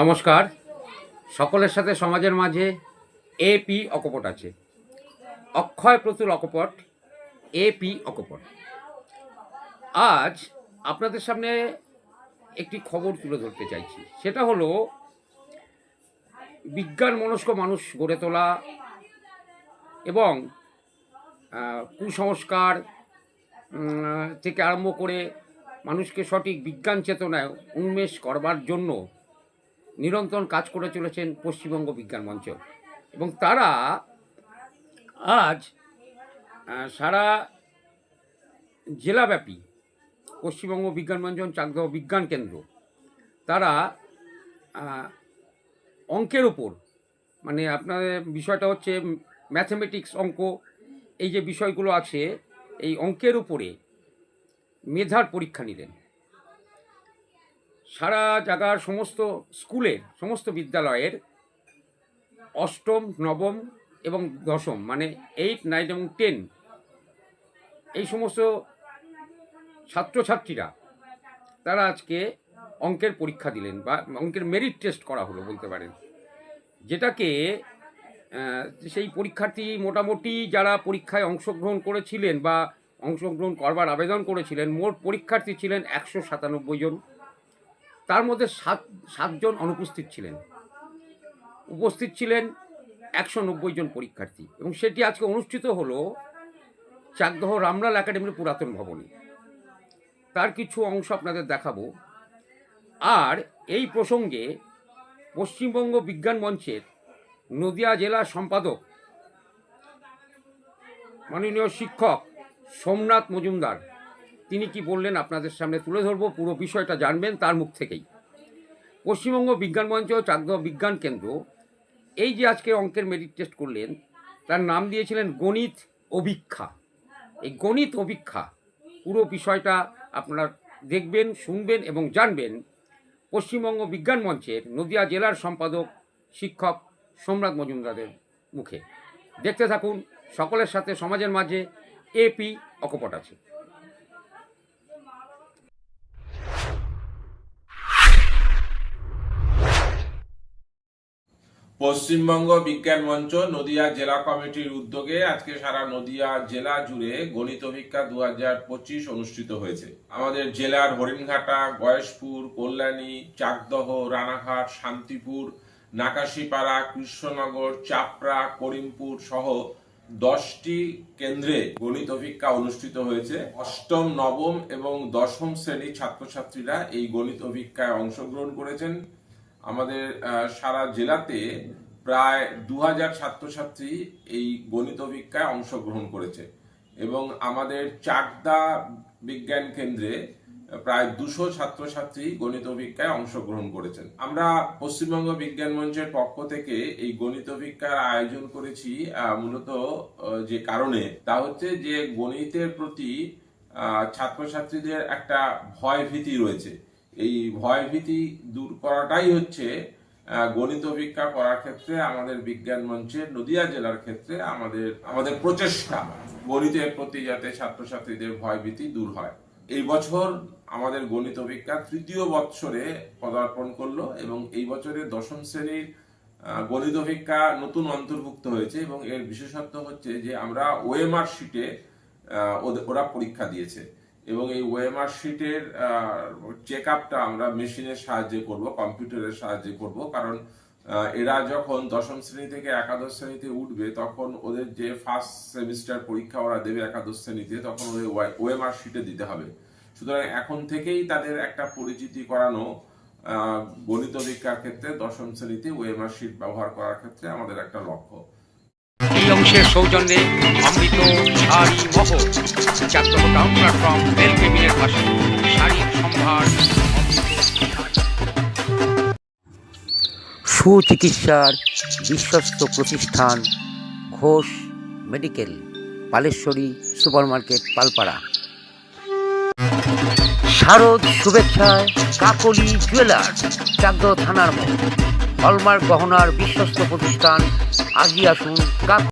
নমস্কার। সকলের সাথে সমাজের মাঝে এপি অকপট আছে। অক্ষয় প্রতুল অকপট এপি অকপট। আজ আপনাদের সামনে একটি খবর তুলে ধরতে চাইছি। সেটা হলো, বিজ্ঞান মনস্ক মানুষ গড়ে তোলা এবং কুসংস্কার থেকে আরম্ভ করে মানুষকে সঠিক বিজ্ঞান চেতনায় উন্মেষ করবার জন্য নিরন্তর কাজ করে চলেছেন পশ্চিমবঙ্গ বিজ্ঞান মঞ্চ। এবং তারা আজ সারা জেলাব্যাপী পশ্চিমবঙ্গ বিজ্ঞান মঞ্চ চাকদহ বিজ্ঞান কেন্দ্র, তারা অঙ্কের ওপর মানে আপনাদের বিষয়টা হচ্ছে ম্যাথমেটিক্স অঙ্ক, এই যে বিষয়গুলো আছে, এই অঙ্কের উপরে মেধার পরীক্ষা নিলেন। সারা জায়গার সমস্ত স্কুলের, সমস্ত বিদ্যালয়ের অষ্টম, নবম এবং দশম মানে এইট নাইন এবং টেন এই সমস্ত ছাত্রছাত্রীরা, তারা আজকে অঙ্কের পরীক্ষা দিলেন বা অঙ্কের মেরিট টেস্ট করা হলো বলতে পারেন। যেটাকে সেই পরীক্ষার্থী মোটামুটি যারা পরীক্ষায় অংশগ্রহণ করেছিলেন বা অংশগ্রহণ করবার আবেদন করেছিলেন। মোট পরীক্ষার্থী ছিলেন একশো সাতানব্বই জন। তার মধ্যে সাত, সাতজন অনুপস্থিত ছিলেন। উপস্থিত ছিলেন একশো নব্বই জন পরীক্ষার্থী এবং সেটি আজকে অনুষ্ঠিত হলো চাকদহ রামলাল একাডেমির পুরাতন ভবনে। তার কিছু অংশ আপনাদের দেখাবো। আর এই প্রসঙ্গে পশ্চিমবঙ্গ বিজ্ঞান মঞ্চের নদিয়া জেলা সম্পাদক, মাননীয় শিক্ষক সোমনাথ মজুমদার। তিনি কি বললেন আপনাদের সামনে তুলে ধরবো? পুরো বিষয়টা জানবেন তার মুখ থেকেই। পশ্চিমবঙ্গ বিজ্ঞান মঞ্চ চাকদহ বিজ্ঞান কেন্দ্র এই যে আজকে অঙ্কের মেরিট টেস্ট করলেন, তার নাম দিয়েছিলেন গণিত অভিক্ষা। এই গণিত অভিক্ষা, পুরো বিষয়টা আপনারা দেখবেন, শুনবেন এবং জানবেন পশ্চিমবঙ্গ বিজ্ঞান মঞ্চের নদিয়া জেলার সম্পাদক শিক্ষক সোমনাথ মজুমদারের মুখে। দেখতে থাকুন, সকলের সাথে, সমাজের মাঝে এপি অকপট আছে। পশ্চিমবঙ্গ বিজ্ঞান মঞ্চ, নদিয়া জেলা কমিটির উদ্যোগে আজকে সারা নদিয়া জেলা জুড়ে গণিত অভিজ্ঞা দু অনুষ্ঠিত হয়েছে। আমাদের জেলার হরিণঘাটা, গয়েশপুর, কল্যাণী, চাকদহ, রানাঘাট, শান্তিপুর, নাকাশিপাড়া, কৃষ্ণনগর, চাপড়া, করিমপুর সহ দশটি কেন্দ্রে গণিত অভিজ্ঞা অনুষ্ঠিত হয়েছে। অষ্টম, নবম এবং দশম শ্রেণির ছাত্রছাত্রীরা এই গণিত অভিজ্ঞায় অংশগ্রহণ করেছেন। আমাদের সারা জেলাতে প্রায় দু হাজার ছাত্রছাত্রী এই গণিত অভিজ্ঞায় অংশগ্রহণ করেছে। এবং আমাদের চাকদা বিজ্ঞান কেন্দ্রে প্রায় দুশো ছাত্রছাত্রী গণিত অভিজ্ঞায় অংশগ্রহণ করেছেন। আমরা পশ্চিমবঙ্গ বিজ্ঞান মঞ্চের পক্ষ থেকে এই গণিত অভিজ্ঞার আয়োজন করেছি মূলত যে কারণে। তা হচ্ছে যে গণিতের প্রতি ছাত্রছাত্রীদের একটা ভয় ভীতি রয়েছে। এই ভয় ভীতি দূর করাটাই হচ্ছে গণিত অভিজ্ঞা করার ক্ষেত্রে আমাদের বিজ্ঞান মঞ্চের নদিয়া জেলার ক্ষেত্রে আমাদের আমাদের প্রচেষ্টা গণিতের প্রতি যাতে ছাত্রছাত্রীদের ভয় ভীতি দূর হয়। এই বছর আমাদের গণিত অভিজ্ঞা তৃতীয় বৎসরে পদার্পণ করল এবং এই বছরে দশম শ্রেণির গণিত অভিজ্ঞা নতুন অন্তর্ভুক্ত হয়েছে এবং এর বিশেষত্ব হচ্ছে যে আমরা ওএমআর শিটে ওরা পরীক্ষা দিয়েছে এবং এই ওএমআর শিটের চেক আপটা আমরা মেশিনের সাহায্যে করব, কম্পিউটারের সাহায্যে করব কারণ এরা যখন দশম শ্রেণি থেকে একাদশ শ্রেণীতে উঠবে, তখন ওদের যে ফার্স্ট সেমিস্টার পরীক্ষা ওরা দেবে একাদশ শ্রেণীতে, তখন ওদের ওএমআর শিটে দিতে হবে। সুতরাং এখন থেকেই তাদের একটা পরিচিতি করানো গণিত বিজ্ঞার ক্ষেত্রে দশম শ্রেণীতে ওএমআর শিট ব্যবহার করার ক্ষেত্রে আমাদের একটা লক্ষ্য। এই অংশের সৌজন্যে অমৃত মহ টাউন প্ল্যাটফর্ম সম্ভার সুচিকিৎসার বিশ্বস্ত প্রতিষ্ঠান Ghosh medical, Paleshwari super market Palpara. শারদ শুভেচ্ছায় কাকলি জুয়েলার্স চাকদ থানার মোড়। হলমার্ক গহনার বিশ্বস্ত প্রতিষ্ঠান, আজই আসুন কাক